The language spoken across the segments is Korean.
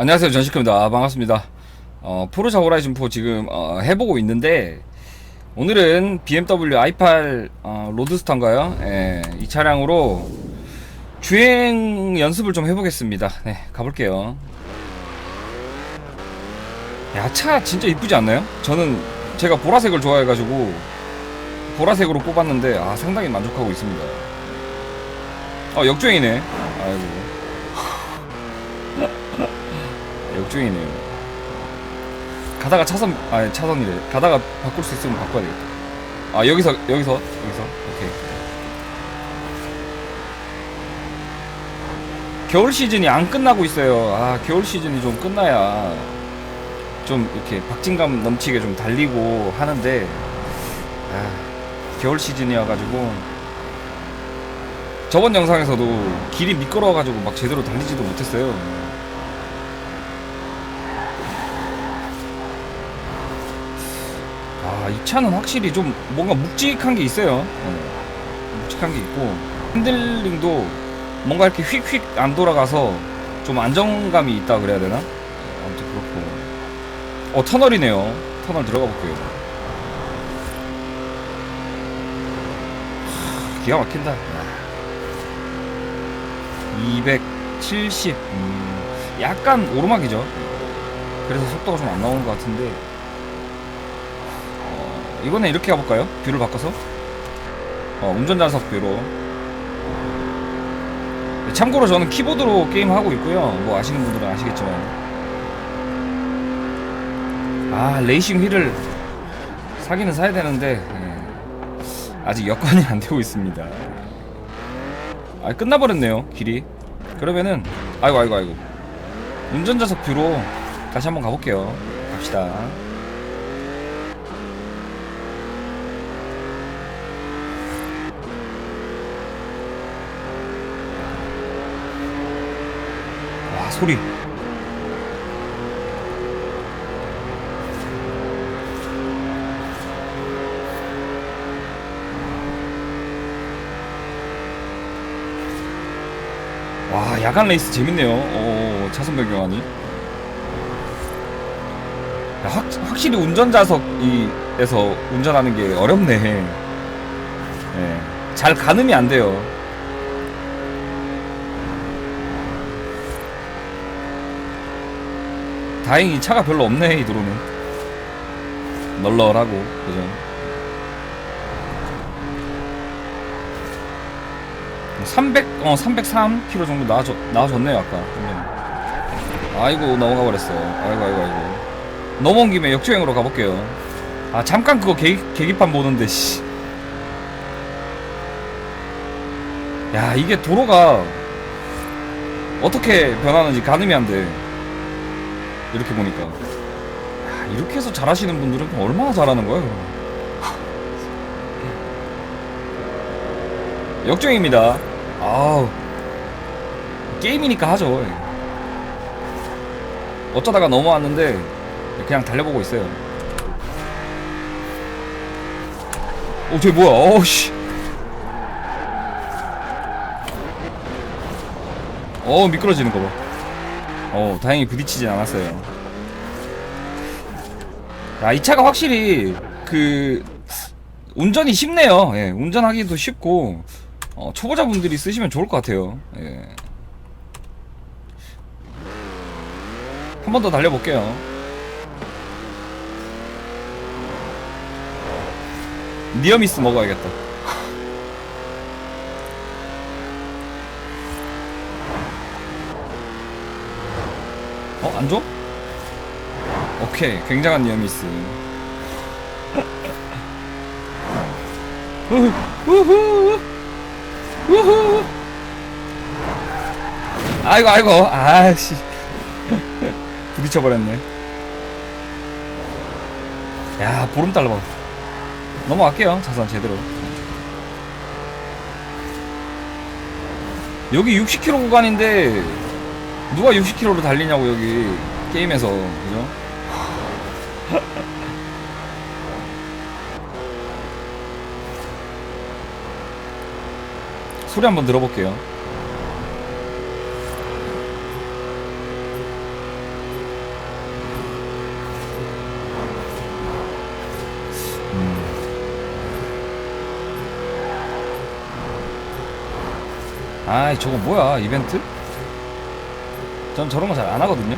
안녕하세요. 전시크입니다. 아, 반갑습니다. 어, 포르샤 호라이즌 4 지금 어, 해보고 있는데 오늘은 BMW i8 어, 로드스터인가요? 예, 이 차량으로 주행 연습을 좀 해보겠습니다. 네 가볼게요. 야 차 진짜 이쁘지 않나요? 저는 제가 보라색을 좋아해가지고 보라색으로 뽑았는데 아 상당히 만족하고 있습니다. 어 역주행이네. 아이고 역주행이네요. 가다가 차선 아니 차선이래. 가다가 바꿀 수 있으면 바꿔야 되겠다. 아 여기서 여기서 여기서 오케이. 겨울 시즌이 안 끝나고 있어요. 아 겨울 시즌이 좀 끝나야 좀 이렇게 박진감 넘치게 좀 달리고 하는데 아 겨울 시즌이어가지고 저번 영상에서도 길이 미끄러워가지고 막 제대로 달리지도 못했어요. 아, 이 차는 확실히 좀 뭔가 묵직한 게 있어요. 어, 묵직한 게 있고 핸들링도 뭔가 이렇게 휙휙 안 돌아가서 좀 안정감이 있다 그래야 되나? 어, 아무튼 그렇고. 어, 터널이네요. 터널 들어가 볼게요. 하, 기가 막힌다. 270. 음, 약간 오르막이죠. 그래서 속도가 좀 안 나오는 것 같은데. 어, 이번엔 이렇게 가볼까요? 뷰를 바꿔서? 어, 운전좌석 뷰로. 네, 참고로 저는 키보드로 게임하고 있고요. 뭐 아시는 분들은 아시겠지만. 아 레이싱 휠을 사기는 사야 되는데 예, 아직 여건이 안 되고 있습니다. 아 끝나버렸네요 길이. 그러면은 아이고 아이고 아이고. 운전좌석 뷰로 다시 한번 가볼게요. 갑시다 와 소리. 와 야간 레이스 재밌네요. 오 차선 변경하니. 야, 확, 확실히 운전좌석에서 운전하는 게 어렵네. 예, 잘 가늠이 안 돼요 다행히 차가 별로 없네 이 도로는 널널하고 그죠 300, 어, 303km 정도 나와줬, 나와줬네요, 아까. 분명히. 아이고, 넘어가 버렸어. 아이고, 아이고, 아이고. 넘어온 김에 역주행으로 가볼게요. 아, 잠깐 그거 계기, 계기판 보는데, 씨. 야, 이게 도로가 어떻게 변하는지 가늠이 안 돼. 이렇게 보니까. 야, 이렇게 해서 잘하시는 분들은 얼마나 잘하는 거예요? 역주행입니다. 아우 게임이니까 하죠. 어쩌다가 넘어왔는데 그냥 달려보고 있어요. 어, 쟤 뭐야? 어우씨. 어, 미끄러지는 거 봐. 어, 다행히 부딪히진 않았어요. 야, 이 차가 확실히 그 운전이 쉽네요. 예, 운전하기도 쉽고 어, 초보자분들이 쓰시면 좋을 것 같아요. 예. 한 번 더 달려볼게요. 니어미스 먹어야겠다. 어, 안 줘? 오케이, 굉장한 니어미스. 우후, 우후. 우후. 아이고 아이고 아씨 부딪혀 버렸네 야 보름달 봐 넘어갈게요 차선 제대로 여기 60km 구간인데 누가 60km로 달리냐고 여기 게임에서 그죠? 소리 한번 들어볼게요. 음. 아, 저거 뭐야? 이벤트? 전 저런 거 잘 안 하거든요.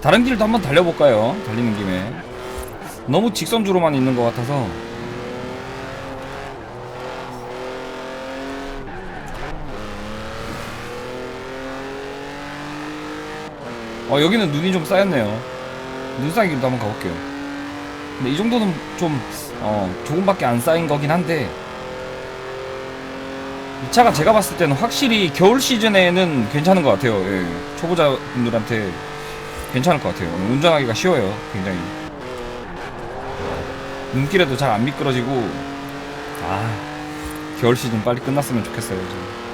다른 길도 한번 달려볼까요? 달리는 김에 너무 직선주로만 있는 것 같아서 어 여기는 눈이 좀 쌓였네요 눈 쌓인 길도 한번 가볼게요 근데 이 정도는 좀 어, 조금밖에 안 쌓인 거긴 한데 이 차가 제가 봤을 때는 확실히 겨울 시즌에는 괜찮은 것 같아요 예. 초보자분들한테 괜찮을 것 같아요 운전하기가 쉬워요 굉장히 눈길에도 잘 안 미끄러지고 아 겨울 시즌 빨리 끝났으면 좋겠어요 좀.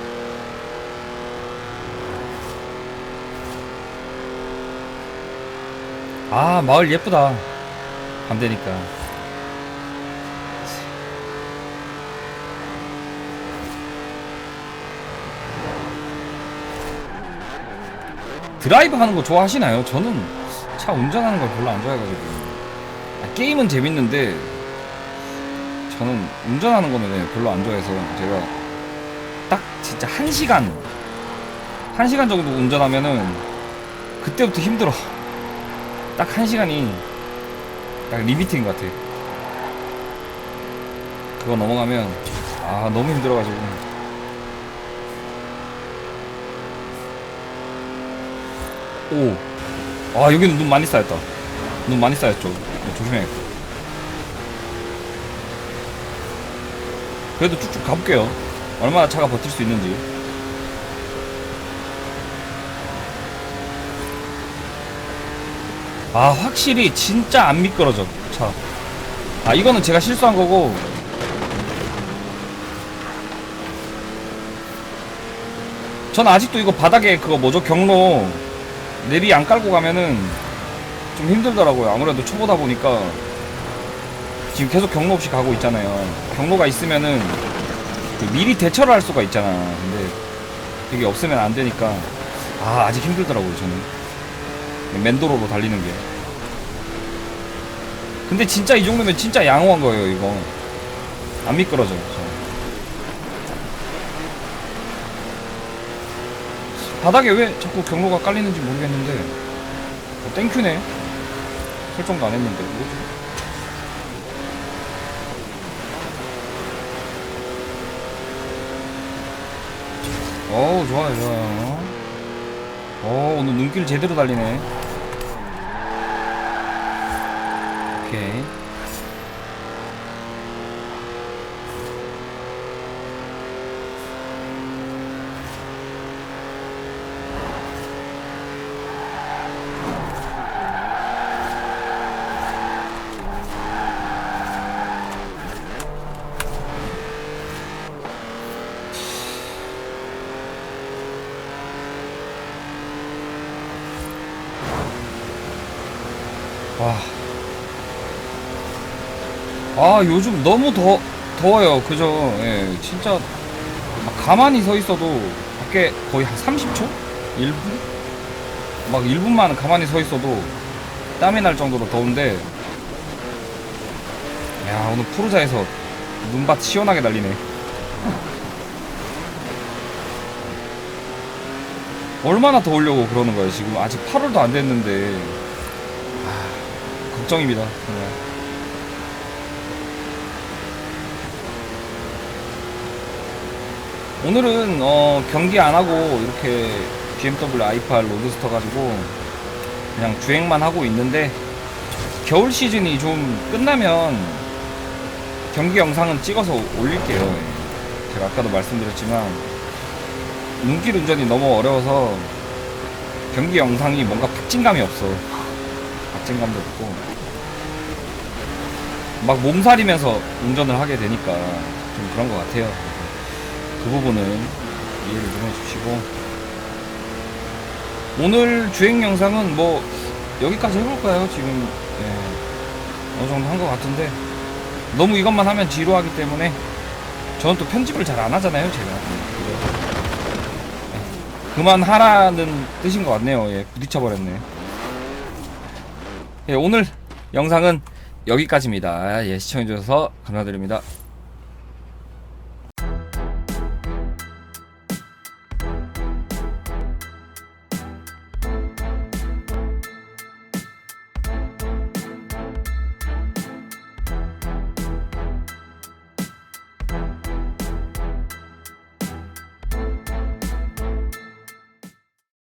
아 마을 예쁘다. 밤 되니까. 드라이브 하는 거 좋아하시나요? 저는 차 운전하는 걸 별로 안 좋아해가지고. 아, 게임은 재밌는데 저는 운전하는 거는 네, 별로 안 좋아해서 제가 딱 진짜 한 시간 한 시간 정도 운전하면은 그때부터 힘들어 딱 한 시간이 딱 리미트인 것 같아. 그거 넘어가면 아 너무 힘들어가지고. 오, 아 여기는 눈 많이 쌓였다. 눈 많이 쌓였죠. 네, 조심해야겠다. 그래도 쭉쭉 가볼게요. 얼마나 차가 버틸 수 있는지. 아 확실히 진짜 안 미끄러져 차. 아 이거는 제가 실수한 거고. 전 아직도 이거 바닥에 그거 뭐죠 경로 내비 안 깔고 가면은 좀 힘들더라고요. 아무래도 초보다 보니까 지금 계속 경로 없이 가고 있잖아요. 경로가 있으면은 그 미리 대처를 할 수가 있잖아. 근데 이게 없으면 안 되니까 아 아직 힘들더라고요 저는. 맨도로로 달리는 게. 근데 진짜 이 정도면 진짜 양호한 거예요, 이거. 안 미끄러져. 저. 바닥에 왜 자꾸 경로가 깔리는지 모르겠는데. 어, 땡큐네. 설정도 안 했는데. 뭐지? 어우, 좋아요, 좋아요. 어 오늘 눈길 제대로 달리네 오케이 와. 아, 요즘 너무 더, 더워요. 그죠? 예, 진짜, 막 가만히 서 있어도, 밖에 거의 한 30초? 1분? 막 1분만 가만히 서 있어도, 땀이 날 정도로 더운데, 야, 오늘 푸르자에서 눈밭 시원하게 달리네. 얼마나 더우려고 그러는 거예요, 지금. 아직 8월도 안 됐는데. 걱정입니다. 정말. 오늘은 어, 경기 안 하고 이렇게 BMW i8 로드스터 가지고 그냥 주행만 하고 있는데 겨울 시즌이 좀 끝나면 경기 영상은 찍어서 올릴게요. 예. 제가 아까도 말씀드렸지만 눈길 운전이 너무 어려워서 경기 영상이 뭔가 박진감이 없어. 박진감도 없고 막 몸살이면서 운전을 하게 되니까 좀 그런 것 같아요. 그 부분은 이해를 좀 해주시고 오늘 주행 영상은 뭐 여기까지 해볼까요? 지금 예, 어느 정도 한 것 같은데 너무 이것만 하면 지루하기 때문에 저는 또 편집을 잘 안 하잖아요, 제가. 예. 그만하라는 뜻인 것 같네요. 예, 부딪혀버렸네. 예, 오늘 영상은 여기까지입니다. 예, 시청해주셔서 감사드립니다.